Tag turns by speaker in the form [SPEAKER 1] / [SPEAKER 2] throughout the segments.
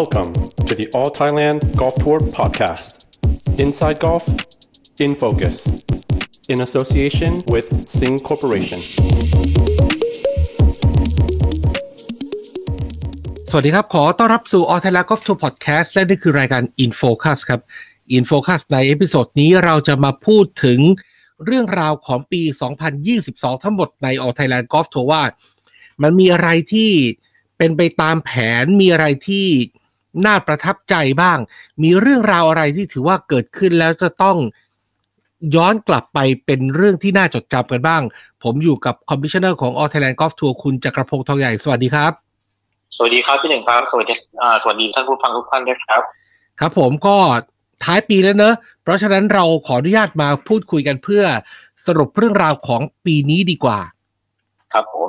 [SPEAKER 1] Welcome to the All Thailand Golf Tour podcast. Inside Golf, in focus, in association with Sing Corporation.
[SPEAKER 2] สวัสดีครับ ขอต้อนรับสู่ All Thailand Golf Tour Podcast และนี่คือรายการ In Focus ครับ In Focus ในเอพิโซดนี้เราจะมาพูดถึงเรื่องราวของปี 2022 ทั้งหมดใน All Thailand Golf Tour ว่า มันมีอะไรที่เป็นไปตามแผนมีอะไรที่ น่าประทับใจบ้าง มีเรื่องราวอะไรที่ถือว่าเกิดขึ้นแล้วจะต้องย้อนกลับไปเป็นเรื่องที่น่าจดจำกันบ้าง ผมอยู่กับคอมมิชเนอร์ของ All Thailand Golf Tour คุณจักรพงศ์ทองใหญ่ สวัสดีครับ
[SPEAKER 3] สวัสดีครับพี่หนึ่งครับ สวัสดีอ่าสวัสดีท่านผู้ฟังทุกท่านด้วยครับ
[SPEAKER 2] ครับผมก็ท้ายปีแล้วเนอะ เพราะฉะนั้นเราขออนุญาตมาพูดคุยกันเพื่อสรุปเรื่องราวของปีนี้ดีกว่า
[SPEAKER 3] ครับผม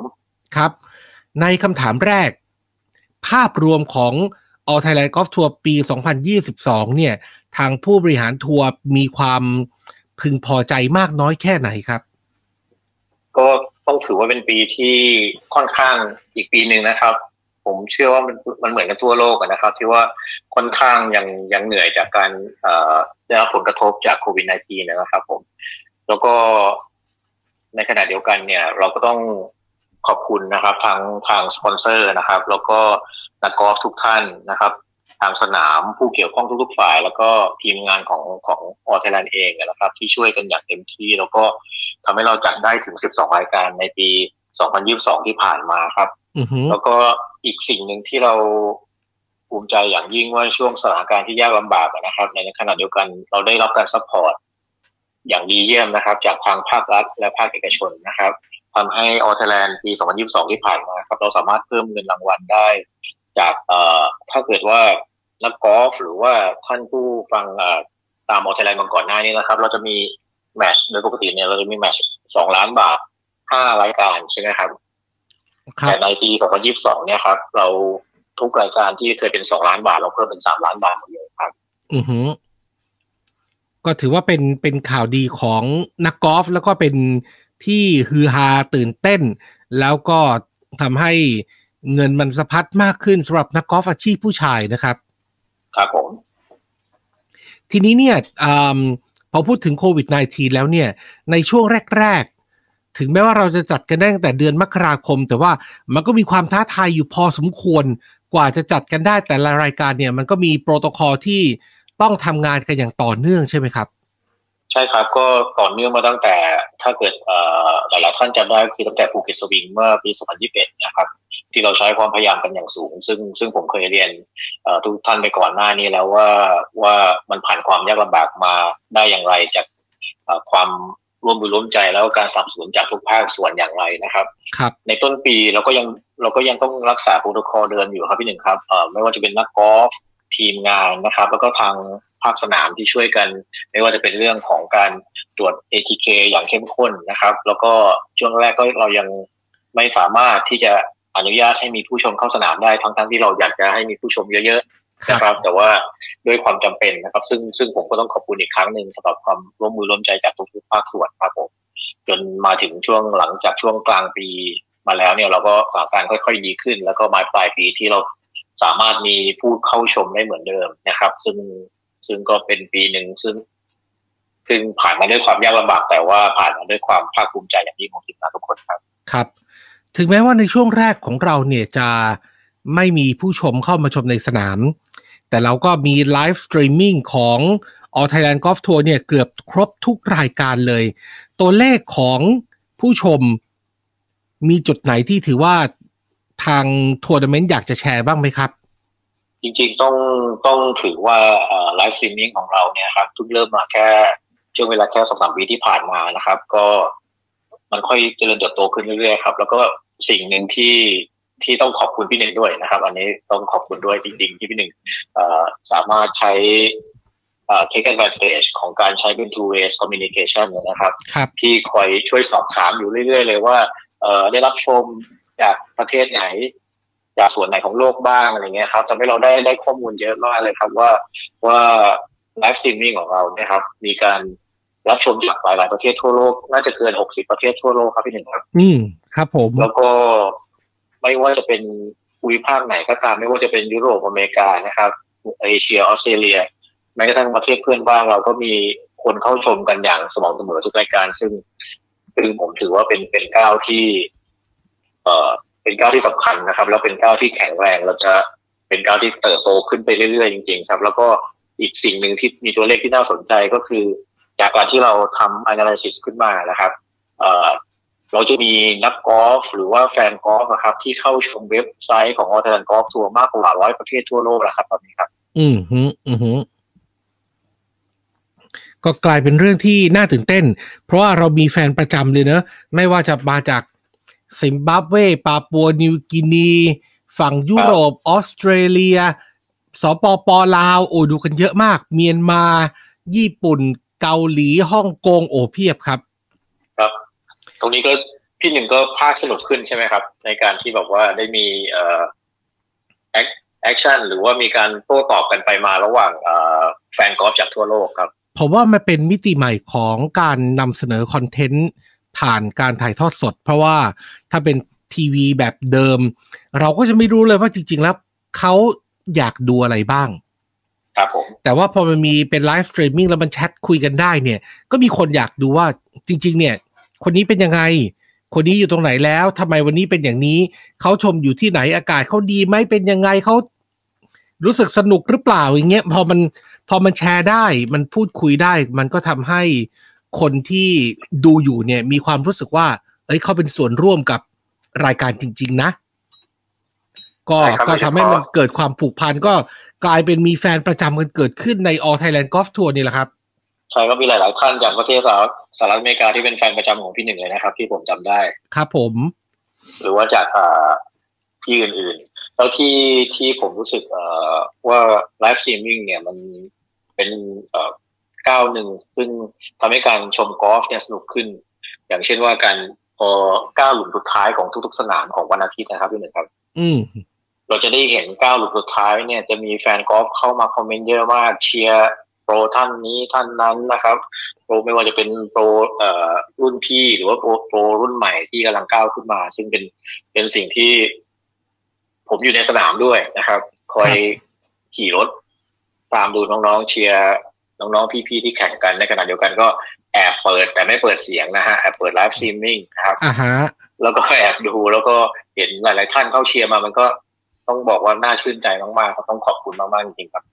[SPEAKER 2] ครับ ในคำถามแรก ภาพรวมของ All Thailand Golf Tour ปี 2022 เนี่ย ทางผู้บริหารทัวร์มีความพึงพอใจมากน้อยแค่ไหนครับ
[SPEAKER 3] ก็ต้องถือว่าเป็นปีที่ค่อนข้างอีกปีหนึ่งนะครับ ผมเชื่อว่ามันมันเหมือนกันทั่วโลกนะครับ ที่ว่าค่อนข้างยังยังเหนื่อยจากการได้รับผลกระทบจากโควิด -19 นะครับ ผม แล้วก็ในขณะเดียวกันเนี่ย เราก็ต้องขอบคุณนะครับทางทางสปอนเซอร์นะครับ แล้วก็ นักกอล์ฟทุกท่านนะครับ ทางสนามผู้เกี่ยวข้องทุกๆฝ่าย แล้วก็ทีมงานของของออเทแลนเองนะครับ ที่ช่วยกันอย่างเต็มที่ แล้วก็ทำให้เราจัดได้ถึง 12 รายการในปี 2022 ที่ผ่านมาครับ
[SPEAKER 2] อือหือ
[SPEAKER 3] แล้วก็อีกสิ่งหนึ่งที่เราภูมิใจอย่างยิ่งว่าช่วงสถานการณ์ที่ยากลำบากอะนะครับ ในขณะเดียวกันเราได้รับการซัพพอร์ตอย่างดีเยี่ยมนะครับ จากทางภาครัฐและภาคเอกชนนะครับทำให้ออเทแลนด์ปี 2022 ที่ผ่านมาครับ เราสามารถเพิ่มเงินรางวัลได้ จากเอ่อถ้าเกิดว่านักกอล์ฟหรือว่าท่านผู้ฟังเอ่อตามออเทแลนด์มาก่อนหน้านี้นะครับ เราจะมีแมตช์โดยปกติเนี่ยเราจะมีแมตช์สองล้านบาทห้ารายการใช่ไหมครับ
[SPEAKER 2] ครับ
[SPEAKER 3] แต่ในปี 2022 เนี่ยครับ เราทุกรายการที่เคยเป็น2ล้านบาท เราเพิ่มเป็น3ล้านบาทหมดเลยครับ
[SPEAKER 2] อือหือก็ถือว่าเป็นเป็นข่าวดีของนักกอล์ฟแล้วก็เป็นที่ฮือฮาตื่นเต้น แล้วก็ทำให้ เงินมันสะพัดมากขึ้นสำหรับนักกอล์ฟอาชีพผู้ชายนะครับ
[SPEAKER 3] ครับผม
[SPEAKER 2] ทีนี้เนี่ยอาพอพูดถึงโควิด -19 แล้วเนี่ย ในช่วงแรก ๆ ถึงแม้ว่าเราจะจัดกันได้ตั้งแต่เดือนมกราคม แต่ว่ามันก็มีความท้าทายอยู่พอสมควรกว่าจะจัดกันได้แต่ละรายการเนี่ย มันก็มีโปรโตคอลที่ต้องทำงานกันอย่างต่อเนื่องใช่ไหมครับ
[SPEAKER 3] ใช่ครับก็ต่อเนื่องมาตั้งแต่ถ้าเกิดเอ่อหลายๆท่านจำได้ก็คือตั้งแต่ภูเก็ตสวิงเมื่อปี 2021 นะครับ ที่เราใช้ความพยายามกันอย่างสูง ซึ่งซึ่งผมเคยเรียนเอ่อทุกท่านไปก่อนหน้านี้แล้วว่าว่ามันผ่านความยากลำบากมาได้อย่างไรจากเอ่อความร่วมมือร่วมใจแล้วก็การสนับสนุนจากทุกภาคส่วนอย่างไรนะครับ
[SPEAKER 2] ครับ
[SPEAKER 3] ในต้นปีเราก็ยังเราก็ยังต้องรักษาโปรโตคอลเดินอยู่ครับพี่หนึ่งครับเอ่อไม่ว่าจะเป็นนักกอล์ฟทีมงานนะครับ แล้วก็ทางภาคสนามที่ช่วยกัน ไม่ว่าจะเป็นเรื่องของการตรวจ ATK อย่างเข้มข้นนะครับ แล้วก็ช่วงแรกก็เรายังไม่สามารถที่จะ อนุญาตให้มีผู้ชมเข้าสนามได้ทั้งทั้งๆที่เราอยากจะให้มีผู้ชมเยอะๆนะครับแต่ว่าด้วยความจำเป็นนะครับ ซึ่งซึ่งผมก็ต้องขอบคุณอีกครั้งหนึ่งสำหรับความร่วมมือร่วมใจจากทุกๆภาคส่วนครับผมจนมาถึงช่วงหลังจากช่วงกลางปีมาแล้วเนี่ยเราก็สถานการณ์ค่อยๆดีขึ้น แล้วก็มาปลายปีที่เราสามารถมีผู้เข้าชมได้เหมือนเดิมนะครับ ซึ่งซึ่งก็เป็นปีหนึ่งซึ่ง ซึ่งผ่านมาด้วยความยากลำบากแต่ว่าผ่านมาด้วยความภาคภูมิใจอย่างยิ่งของทีมงานทุกคนครับ
[SPEAKER 2] ครับ ถึงแม้ว่าในช่วงแรกของเราเนี่ยจะไม่มีผู้ชมเข้ามาชมในสนาม แต่เราก็มีไลฟ์สตรีมมิ่งของ All Thailand Golf Tour เนี่ยเกือบครบทุกรายการเลย ตัวเลขของผู้ชมมีจุดไหนที่ถือว่าทางทัวร์นาเมนต์อยากจะแชร์บ้างไหมครับ
[SPEAKER 3] จริงๆต้องต้องถือว่าไลฟ์สตรีมมิ่งของเราเนี่ยครับเพิ่งเริ่มมาแค่ช่วงเวลาแค่สองสามปีที่ผ่านมานะครับ ก็มันค่อยเจริญเติบโตขึ้นเรื่อยๆครับ แล้วก็ สิ่งหนึ่งที่ที่ต้องขอบคุณพี่หนึ่งด้วยนะครับ อันนี้ต้องขอบคุณด้วยจริงๆ ที่พี่หนึ่งเอ่อสามารถใช้เอ่อ take advantage ของการใช้เป็น two ways communication นะครับ
[SPEAKER 2] ครับ
[SPEAKER 3] ที่คอยช่วยสอบถามอยู่เรื่อย ๆ เลยว่าเอ่อได้รับชมจากประเทศไหน จากส่วนไหนของโลกบ้างอะไรเงี้ยครับทำให้เราได้ได้ข้อมูลเยอะมากเลยครับว่าว่าไลฟ์สตรีมมิ่งของเราเนี่ยครับ มีการรับชมจากหลาย ๆ ประเทศทั่วโลก น่าจะเกิน 60 ประเทศทั่วโลกครับพี่หนึ่งครับ
[SPEAKER 2] อืม ครับผม
[SPEAKER 3] แล้วก็ไม่ว่าจะเป็นภูมิภาคไหนก็ตามไม่ว่าจะเป็นยุโรปอเมริกานะครับ เอเชียออสเตรเลียแม้กระทั่งประเทศเพื่อนบ้านเราก็มีคนเข้าชมกันอย่างสมองเสมอทุกรายการ ซึ่งซึ่งผมถือว่าเป็นเป็นก้าวที่ เอ่อเป็นก้าวที่สำคัญนะครับ แล้วเป็นก้าวที่แข็งแรงเราจะเป็นก้าวที่เติบโตขึ้นไปเรื่อยๆจริงๆครับ แล้วก็อีกสิ่งหนึ่งที่มีตัวเลขที่น่าสนใจก็คือ จากการที่เราทำ analysis ขึ้นมานะครับ เราจะมีนักกอล์ฟหรือว่าแฟนกอล์ฟนะครับที่เข้าชมเว็บไซต์ของออเทนกอล์ฟทัวร์มากกว่าร้อยประเทศทั่วโลกแล้วครับตอนนี้ครับ
[SPEAKER 2] อืมฮึอืมฮึก็กลายเป็นเรื่องที่น่าตื่นเต้น เพราะว่าเรามีแฟนประจำเลยเนอะไม่ว่าจะมาจากซิมบับเว ปาปัวนิวกินี ฝั่งยุโรป ออสเตรเลีย สปปลาว โอ้ดูกันเยอะมาก เมียนมา ญี่ปุ่น เกาหลี ฮ่องกง โอ้เพียบครับ
[SPEAKER 3] รงนี้ก็พี่หนึ่งก็ภาคสนุกขึ้นใช่ไหมครับ ในการที่แบบว่าได้มีเอ่อแอคชั่นหรือว่ามีการโต้ตอบกันไปมาระหว่างเอ่อแฟนกอล์ฟจากทั่วโลกครับ
[SPEAKER 2] ผมว่ามันเป็นมิติใหม่ของการนำเสนอคอนเทนต์ผ่านการถ่ายทอดสด เพราะว่าถ้าเป็นทีวีแบบเดิม เราก็จะไม่รู้เลยว่าจริง ๆ แล้วเขาอยากดูอะไรบ้าง
[SPEAKER 3] ครับผม
[SPEAKER 2] แต่ว่าพอมันมีเป็นไลฟ์สตรีมมิ่งแล้วมันแชทคุยกันได้เนี่ย ก็มีคนอยากดูว่าจริง ๆ เนี่ย คนนี้เป็นยังไง คนนี้อยู่ตรงไหนแล้วทำไมวันนี้เป็นอย่างนี้ เขาชมอยู่ที่ไหนอากาศเขาดีไหมเป็นยังไงเขารู้สึกสนุกหรือเปล่าอย่างเงี้ยพอมันพอมันแชร์ได้ มันพูดคุยได้ มันก็ทำให้คนที่ดูอยู่เนี่ย มีความรู้สึกว่า เอ้ยเขาเป็นส่วนร่วมกับรายการจริง ๆ นะ ก็
[SPEAKER 3] ใช่ครับ
[SPEAKER 2] ก็ทำให้
[SPEAKER 3] โดยเฉพาะ
[SPEAKER 2] มันเกิดความผูกพันก็กลายเป็นมีแฟนประจำกันเกิดขึ้นใน All Thailand Golf Tour นี่แหละครับ
[SPEAKER 3] ใช่ก็มีหลาย ๆ ท่านจากประเทศสหรัฐสหรัฐอเมริกาที่เป็นแฟนประจำของพี่หนึ่งเลยนะครับ ที่ผมจำได้
[SPEAKER 2] ครับผม
[SPEAKER 3] หรือว่าจากอ่าที่อื่น ๆ แล้วที่ที่ผมรู้สึกเอ่อว่าไลฟ์สตรีมมิ่งเนี่ยมันเป็นเอ่อก้าวหนึ่งซึ่งทำให้การชมกอล์ฟเนี่ยสนุกขึ้น อย่างเช่นว่าการพอก้าวหลุมสุดท้ายของทุก ๆ สนามของวันอาทิตย์นะครับพี่หนึ่งครับ
[SPEAKER 2] อืม
[SPEAKER 3] เราจะได้เห็นก้าวหลุมสุดท้ายเนี่ยจะมีแฟนกอล์ฟเข้ามาคอมเมนต์เยอะมากเชียร์ โปรท่านนี้ท่านนั้นนะครับโปรไม่ว่าจะเป็นโปรเอ่อรุ่นพี่หรือว่าโปรโปรรุ่นใหม่ที่กำลังก้าวขึ้นมา ซึ่งเป็นเป็นสิ่งที่ ผมอยู่ในสนามด้วยนะครับ คอยขี่รถ ตามดูน้องๆเชียร์น้องๆพี่ๆที่แข่งกันในขณะเดียวกันก็แอบเปิดแต่ไม่เปิดเสียงนะฮะแอบเปิดไลฟ์สตรีมมิ่งนะครับ
[SPEAKER 2] อ่าฮะ
[SPEAKER 3] แล้วก็แอบดูแล้วก็เห็นหลาย ๆ ท่านเข้าเชียร์มามันก็ต้องบอกว่าน่าชื่นใจมากๆครับต้องขอบคุณมากๆจริงๆครับ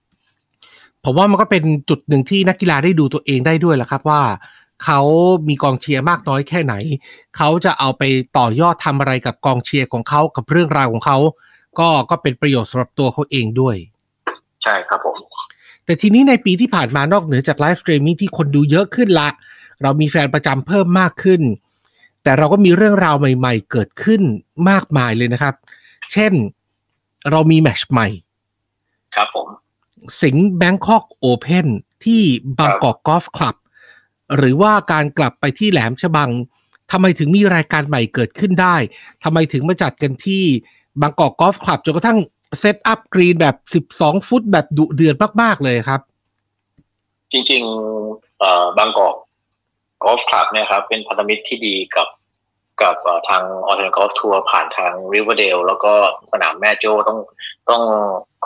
[SPEAKER 2] ผมว่ามันก็เป็นจุดหนึ่งที่นักกีฬาได้ดูตัวเองได้ด้วยแหละครับว่าเขามีกองเชียร์มากน้อยแค่ไหน เขาจะเอาไปต่อยอดทำอะไรกับกองเชียร์ของเขากับเรื่องราวของเขา ก็ก็เป็นประโยชน์สำหรับตัวเขาเองด้วย
[SPEAKER 3] ใช่ครับผม
[SPEAKER 2] แต่ทีนี้ในปีที่ผ่านมานอกเหนือจากไลฟ์สตรีมมิ่งที่คนดูเยอะขึ้นละ เรามีแฟนประจำเพิ่มมากขึ้น แต่เราก็มีเรื่องราวใหม่ ๆ เกิดขึ้นมากมายเลยนะครับ เช่น เรามีแมตช์ใหม่
[SPEAKER 3] ครับผม
[SPEAKER 2] สิงห์แบงคอกโอเพนที่บางกอกกอล์ฟคลับ หรือว่าการกลับไปที่แหลมฉบังทำไมถึงมีรายการใหม่เกิดขึ้นได้ทำไมถึงมาจัดกันที่บางกอกกอล์ฟคลับจนกระทั่งเซตอัพกรีนแบบ 12 ฟุตแบบดุเดือดมาก ๆ เลยครับ
[SPEAKER 3] จริงๆบางกอกกอล์ฟคลับเนี่ยครับ เป็นพันธมิตรที่ดีกับกับเอ่อทางออเทนกอล์ฟทัวร์ผ่านทางริเวอร์เดลแล้วก็สนามแม่โจ้ต้องต้อง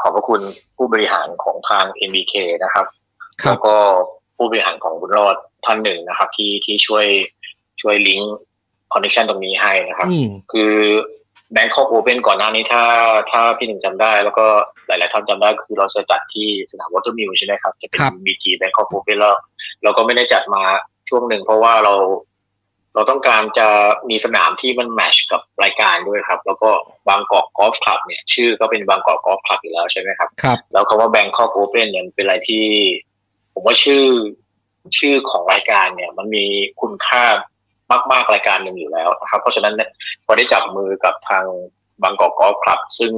[SPEAKER 3] ขอบพระคุณผู้บริหารของทาง MBK นะครับ
[SPEAKER 2] ครับ
[SPEAKER 3] แล้วก็ผู้บริหารของบุญรอดท่านหนึ่งนะครับ ที่ที่ช่วยช่วยลิงก์คอนเนคชันตรงนี้ให้นะครับ
[SPEAKER 2] อืม
[SPEAKER 3] คือแบงคอกโอเ n นก่อนหน้านี้ถ้าถ้าพี่หนึ่งจำได้ แล้วก็หลาย ๆ ท่านจำได้คือเราจะจัดที่สนามวอเตอร์มิลใช่ไหมครับ จะเป็น
[SPEAKER 2] ครับ
[SPEAKER 3] บีจีแบงคอกโอเ n แล้วเราก็ไม่ได้จัดมาช่วงหนึ่งเพราะว่าเรา เราต้องการจะมีสนามที่มันแมชกับรายการด้วยครับ แล้วก็บางกอกกอล์ฟคลับเนี่ย ชื่อก็เป็นบางกอกกอล์ฟคลับอยู่แล้วใช่ไหมครับ
[SPEAKER 2] ครับ
[SPEAKER 3] แล้วคำว่า Bangkok Open เนี่ยเป็นอะไรที่ ผมว่าชื่อชื่อของรายการเนี่ย มันมีคุณค่ามาก ๆ รายการหนึ่งอยู่แล้วนะครับ เพราะฉะนั้นเนี่ยพอได้จับมือกับทางบางกอกกอล์ฟคลับ ซึ่ง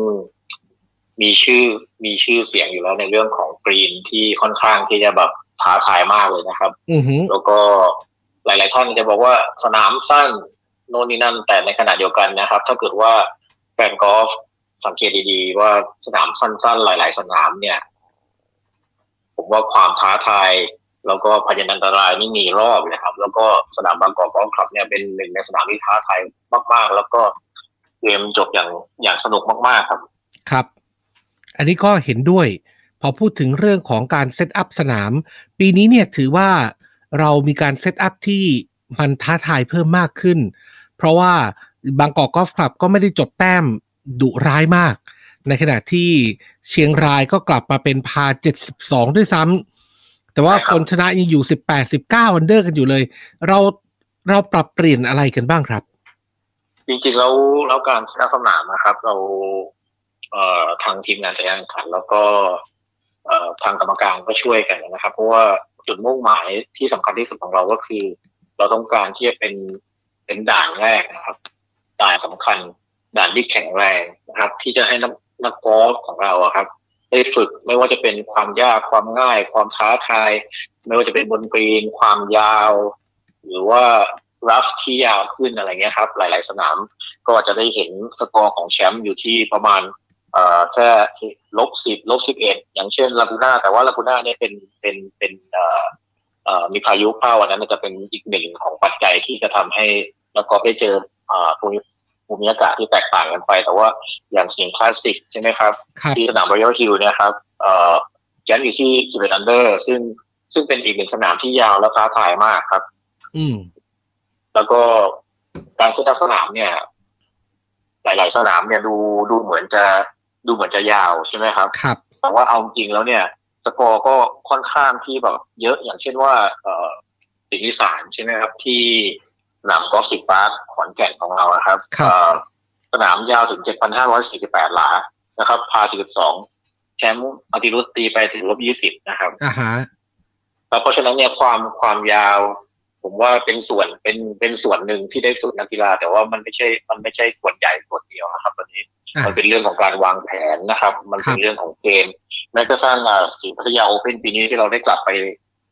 [SPEAKER 3] มีชื่อมีชื่อเสียงอยู่แล้วในเรื่องของกรีนที่ค่อนข้างที่จะแบบท้าทายมากเลยนะครับ
[SPEAKER 2] อือหือ
[SPEAKER 3] แล้วก็ หลาย ๆ ท่านจะบอกว่าสนามสั้นโน่นนี่นั่น แต่ในขณะเดียวกันนะครับ ถ้าเกิดว่าแฟนกอล์ฟสังเกตดีๆ ว่าสนามสั้น ๆ หลาย ๆ สนามเนี่ย ผมว่าความท้าทายแล้วก็พยันอันตรายนี่มีรอบเลยครับ แล้วก็สนามบางกอกกอล์ฟคลับเนี่ยเป็นหนึ่งในสนามที่ท้าทายมาก ๆ แล้วก็เกมจบอย่างอย่างสนุกมาก ๆ ครับ
[SPEAKER 2] ครับ อันนี้ก็เห็นด้วย พอพูดถึงเรื่องของการเซตอัพสนาม ปีนี้เนี่ยถือว่า เรามีการเซตอัพที่มันท้าทายเพิ่มมากขึ้น เพราะว่าบางกอกกอล์ฟคลับก็ไม่ได้จดแต้มดุร้ายมาก ในขณะที่เชียงรายก็กลับมาเป็นพา 72 ด้วยซ้ำแต่ว่า
[SPEAKER 3] ค
[SPEAKER 2] นชนะยังอยู่ 18 19อันเดอร์กันอยู่เลย เราเราปรับเปลี่ยนอะไรกันบ้างครับ
[SPEAKER 3] จริงๆแล้วแล้วการชนะสนามนะครับ เราเอ่อทางทีมงานจัดการแข่งขัน แล้วก็เอ่อทางกรรมการก็ช่วยกันนะครับ เพราะว่า จุดมุ่งหมายที่สำคัญที่สุดของเราก็คือ เราต้องการที่จะเป็นเป็นด่านแรกนะครับ ด่านสำคัญ ด่านที่แข็งแรงนะครับ ที่จะให้นักนักกอล์ฟของเราครับ ได้ฝึกไม่ว่าจะเป็นความยากความง่าย ความท้าทาย ไม่ว่าจะเป็นบนกรีน ความยาว หรือว่ารัฟที่ยาวขึ้นอะไรเงี้ยครับ หลาย ๆ สนามก็จะได้เห็นสกอร์ของแชมป์อยู่ที่ประมาณ แค่ลบสิบลบสิบเอ็ดอย่างเช่นลากูน่าแต่ว่าลากูน่าเนี่ยเป็นเป็นเป็นเอ่อเอ่อมีพายุเข้าอันนั้นจะเป็นอีกหนึ่งของปัจจัยที่จะทำให้นักกอล์ฟได้เจอเอ่อภูมิภูมิอากาศที่แตกต่างกันไป แต่ว่าอย่างสิ่งคลาสสิกใช่ไหมครับ
[SPEAKER 2] ครับ
[SPEAKER 3] ที่สนามรอยัลฮิลเนี่ยครับเอ่อแกนอยู่ที่11อันเดอร์ ซึ่งซึ่งเป็นอีกหนึ่งสนามที่ยาวและท้าทายมากครับ
[SPEAKER 2] อืม
[SPEAKER 3] แล้วก็การเซตอัพสนามเนี่ย หลาย ๆ สนามเนี่ยดูดูเหมือนจะ ดูเหมือนจะยาวใช่ไหมครับ
[SPEAKER 2] ครับ
[SPEAKER 3] แต่ว่าเอาจริงแล้วเนี่ย สกอร์ก็ค่อนข้างที่แบบเยอะอย่างเช่นว่า เอ่อสิงห์อีสานใช่ไหมครับ ที่สนามกอล์ฟสิบปาร์คขอนแก่นของเรานะครับ
[SPEAKER 2] ครับ
[SPEAKER 3] เอ่อสนามยาวถึง7,548หลานะครับ พา42แชมป์อาติรุตตีไปถึงลบ20นะครับ
[SPEAKER 2] อ่าฮะ
[SPEAKER 3] แล้วเพราะฉะนั้นเนี่ยความความยาว ผมว่าเป็นส่วนเป็นเป็นส่วนหนึ่งที่ได้ฝึกนักกีฬา แต่ว่ามันไม่ใช่มันไม่ใช่ส่วนใหญ่ส่วนเดียวนะครับวันนี้
[SPEAKER 2] อ่า
[SPEAKER 3] มันเป็นเรื่องของการวางแผนนะครับ มันเป็
[SPEAKER 2] ครั
[SPEAKER 3] น
[SPEAKER 2] บ
[SPEAKER 3] เรื่องของเกมแม้กระทั่งอ่าสีพัทยาโอเพ่นปีนี้ที่เราได้กลับไป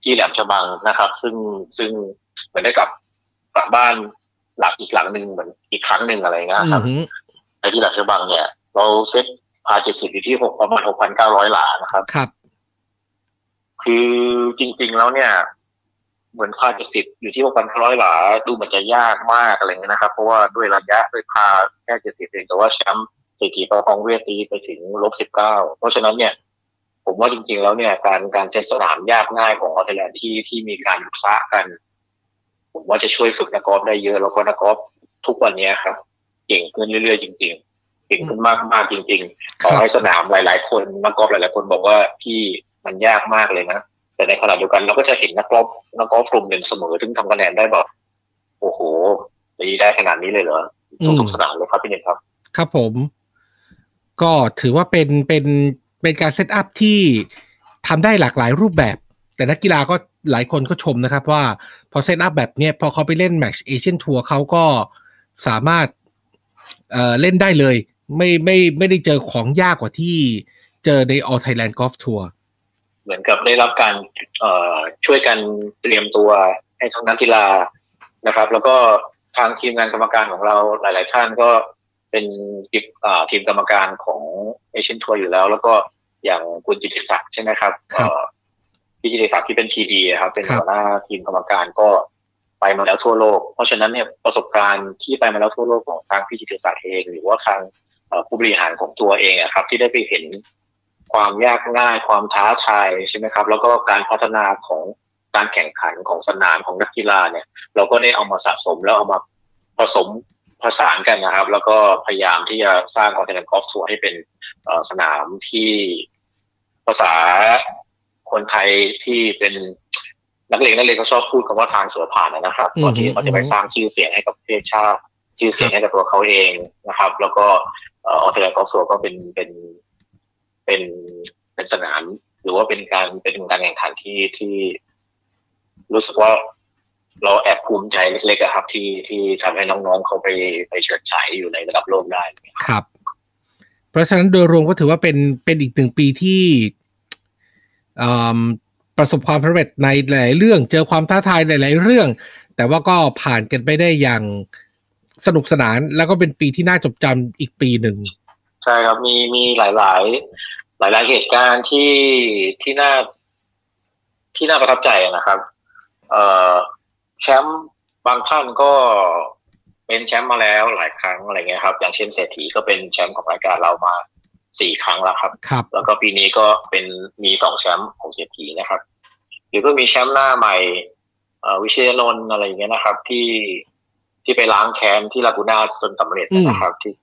[SPEAKER 3] ที่แหลมฉบังนะครับ ซึ่งซึ่งเหมือนได้กลับกลับบ้านหลักอีกหลังหนึ่งเหมือนอีกครั้งหนึ่งอะไรเงี้ย
[SPEAKER 2] อื
[SPEAKER 3] ครับ
[SPEAKER 2] มฮึ
[SPEAKER 3] ในที่แหลมฉบังเนี่ย เราเซ็ตพาเจ็ดสิบอยู่ที่หกประมาณหกพันเก้าร้อยหลานะครับ
[SPEAKER 2] ครับ
[SPEAKER 3] คือจริง ๆแล้วเนี่ย เหมือนพาเจ็ดสิบอยู่ที่หกพันร้อยหลาดูเหมือนจะยากมากอะไรเงี้ยนะครับ เพราะว่าด้วยระยะด้วยพาแค่เจ็ดสิบเองแต่ว่าแชมป์ สถิติประคองเวทีไปถึงลบสิบเก้าเพราะฉะนั้นเนี่ย ผมว่าจริง ๆ แล้วเนี่ย การการเซตสนามยากง่ายของออสเตรเลียที่ที่มีการคละกัน ผมว่าจะช่วยฝึกนักกอล์ฟได้เยอะแล้วก็นักกอล์ฟทุกวันนี้ครับเก่งขึ้นเรื่อยๆจริง ๆ เก่งขึ้นมากๆจริงๆต่อให้สนามหลาย ๆ คนนักกอล์ฟหลายๆคนบอกว่าพี่มันยากมากเลยนะแต่ในขณะเดียวกันเราก็จะเห็นนักกอล์ฟนักกอล์ฟกลุ่มหนึ่งเสมอถึงทำคะแนนได้แบบโอ้โหดีได้ขนาดนี้เลยเหรอทุกสนามเลยครับพี่เน็ตครับ
[SPEAKER 2] ครับผม ก็ถือว่าเป็นเป็นเป็นการเซตอัพที่ทำได้หลากหลายรูปแบบ แต่นักกีฬาก็หลายคนก็ชมนะครับว่าพอเซตอัพแบบเนี้ยพอเขาไปเล่นแมตช์เอเชียนทัวร์เขาก็สามารถเอ่อเล่นได้เลย ไม่ไม่ไม่ได้เจอของยากกว่าที่เจอใน All Thailand Golf Tour
[SPEAKER 3] เหมือนกับได้รับการเอ่อช่วยกันเตรียมตัวให้ทั้งนักกีฬานะครับ แล้วก็ทางทีมงานกรรมการของเราหลาย ๆ ท่านก็ เป็นทีมอ่าทีมกรรมการของเอเชียนทัวร์อยู่แล้ว แล้วก็อย่างคุณจิติศักดิ์ใช่ไหมครับ
[SPEAKER 2] ครับ
[SPEAKER 3] เอ่อพี่จิติศักดิ์ที่เป็นทีดีครับ เป็น
[SPEAKER 2] ครับ
[SPEAKER 3] หัวหน้าทีมกรรมการก็ไปมาแล้วทั่วโลก เพราะฉะนั้นเนี่ยประสบการณ์ที่ไปมาแล้วทั่วโลกของทางพี่จิติศักดิ์เอง หรือว่าทางเอ่อผู้บริหารของตัวเองอะครับ ที่ได้ไปเห็นความยากง่ายความท้าทายใช่ไหมครับ แล้วก็การพัฒนาของการแข่งขันของสนามของนักกีฬาเนี่ย เราก็ได้เอามาสะสมแล้วเอามาผสม ผสานกันนะครับ แล้วก็พยายามที่จะสร้างคอนเทนต์กอล์ฟทัวร์ให้เป็นเอ่อสนามที่ภาษาคนไทยที่เป็นนักเรียนนักเรียนก็ชอบพูดคำว่าทางเสือผ่านนะครับ
[SPEAKER 2] อืม
[SPEAKER 3] ก่อนที่เขาจะไปสร้างชื่อเสียงให้กับประเทศชาติชื่อเสียงให้กับตัวเขาเองนะครับ แล้วก็เออออสเตรเลียกอล์ฟทัวร์ก็เป็นเป็นเป็นเป็นสนาม หรือว่าเป็นการเป็นการแข่งขันที่ที่รู้สึกว่า เราแอบภูมิใจเล็กๆอะครับ ที่ที่ทำให้น้องๆเขาไปไปเฉิดฉายอยู่ในระดับโลกได้
[SPEAKER 2] ครับ เพราะฉะนั้นโดยรวมก็ถือว่าเป็นเป็นอีกหนึ่งปีที่อืมประสบความสำเร็จในหลายเรื่อง เจอความท้าทายหลาย ๆ เรื่อง แต่ว่าก็ผ่านกันไปได้อย่างสนุกสนาน แล้วก็เป็นปีที่น่าจดจำอีกปีหนึ่ง
[SPEAKER 3] ใช่ครับมีมีหลายหลายหลายหลายๆเหตุการณ์ที่ที่น่าที่น่าประทับใจนะครับ เอ่อ แชมป์บางท่านก็เป็นแชมป์มาแล้วหลายครั้งอะไรเงี้ยครับ อย่างเช่นเศรษฐีก็เป็นแชมป์ของรายการเรามาสี่ครั้งแล้วครับ
[SPEAKER 2] ครับ
[SPEAKER 3] แล้วก็ปีนี้ก็เป็นมีสองแชมป์ของเศรษฐีนะครับหรือก็มีแชมป์หน้าใหม่เอ่อวิเชยนนท์อะไรอย่างเงี้ยนะครับ ที่ที่ไปล้างแค้นที่ลากูน่าจนสำเร็จนะครับ ที่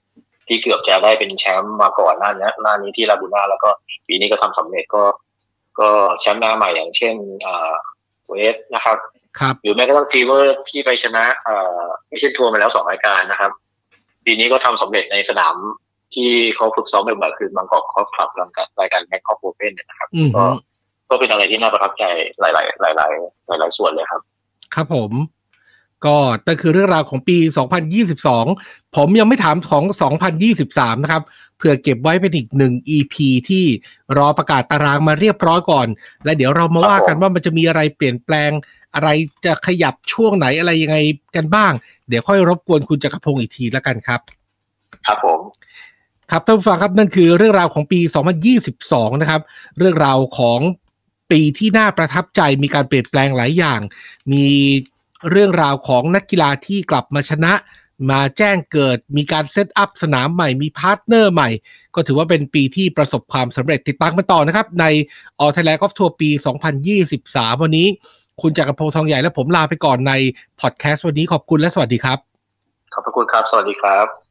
[SPEAKER 3] ที่เกือบจะได้เป็นแชมป์มาก่อนหน้านี้หน้านี้ที่ลากูน่าแล้วก็ปีนี้ก็ทำสำเร็จก็ ก็แชมป์หน้าใหม่อย่างเช่นอ่าเวสนะครับ
[SPEAKER 2] ครับ
[SPEAKER 3] หรือแม้กระทั่งฟีเวอร์ที่ไปชนะเอ่อไม่ใช่ทัวร์มาแล้วสองรายการนะครับปีนี้ก็ทำสำเร็จในสนามที่เขาฝึกซ้อมบ่อยๆคือบางกอกคอฟคลับรายการแม็กคอฟโอเพ่นนะครับ
[SPEAKER 2] อืม
[SPEAKER 3] ก็ก็เป็นอะไรที่น่าประทับใจหลายๆหลายๆหลาย ๆ ส่วนเลยครับ
[SPEAKER 2] ครับผม ก็นั่นคือเรื่องราวของปี 2022 ผมยังไม่ถามของ 2023 นะครับเพื่อเก็บไว้เป็นอีกหนึ่ง EP ที่รอประกาศตารางมาเรียบร้อยก่อน และเดี๋ยวเรามาว่ากันว่ามันจะมีอะไรเปลี่ยนแปลง อะไรจะขยับช่วงไหนอะไรยังไงกันบ้าง เดี๋ยวค่อยรบกวนคุณจักรพงศ์อีกทีแล้วกันครับ
[SPEAKER 3] ครับผม
[SPEAKER 2] ครับท่านผู้ฟังครับนั่นคือเรื่องราวของปี 2022 นะครับ เรื่องราวของปีที่น่าประทับใจมีการเปลี่ยนแปลงหลายอย่าง มีเรื่องราวของนักกีฬาที่กลับมาชนะ มาแจ้งเกิด มีการเซตอัพสนามใหม่มีพาร์ทเนอร์ใหม่ ก็ถือว่าเป็นปีที่ประสบความสำเร็จติดตามกันต่อนะครับ ในออไทยแลนด์กอล์ฟทัวร์ปี 2023 วันนี้ คุณจักรพงศ์ทองใหญ่และผมลาไปก่อนในพอดแคสต์วันนี้ขอบคุณและสวัสดีครับ
[SPEAKER 3] ขอบพระคุณครับ สวัสดีครับ